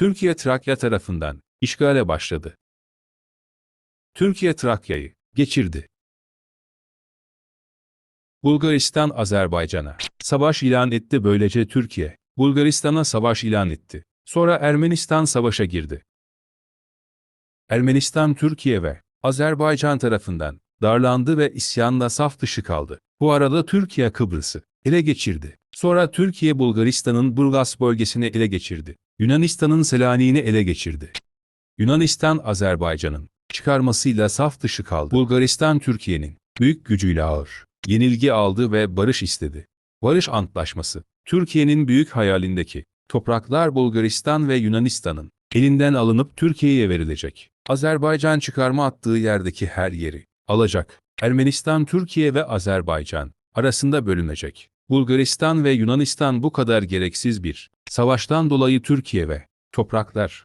Türkiye Trakya tarafından işgale başladı. Türkiye Trakya'yı geçirdi. Bulgaristan Azerbaycan'a savaş ilan etti böylece Türkiye, Bulgaristan'a savaş ilan etti. Sonra Ermenistan savaşa girdi. Ermenistan Türkiye ve Azerbaycan tarafından darlandı ve isyanla saf dışı kaldı. Bu arada Türkiye Kıbrıs'ı ele geçirdi. Sonra Türkiye Bulgaristan'ın Burgas bölgesini ele geçirdi. Yunanistan'ın Selanik'i ele geçirdi. Yunanistan Azerbaycan'ın çıkarmasıyla saf dışı kaldı. Bulgaristan Türkiye'nin büyük gücüyle ağır yenilgi aldı ve barış istedi. Barış Antlaşması, Türkiye'nin büyük hayalindeki topraklar Bulgaristan ve Yunanistan'ın elinden alınıp Türkiye'ye verilecek. Azerbaycan çıkarma attığı yerdeki her yeri alacak. Ermenistan, Türkiye ve Azerbaycan arasında bölünecek. Bulgaristan ve Yunanistan bu kadar gereksiz bir savaştan dolayı Türkiye ve topraklar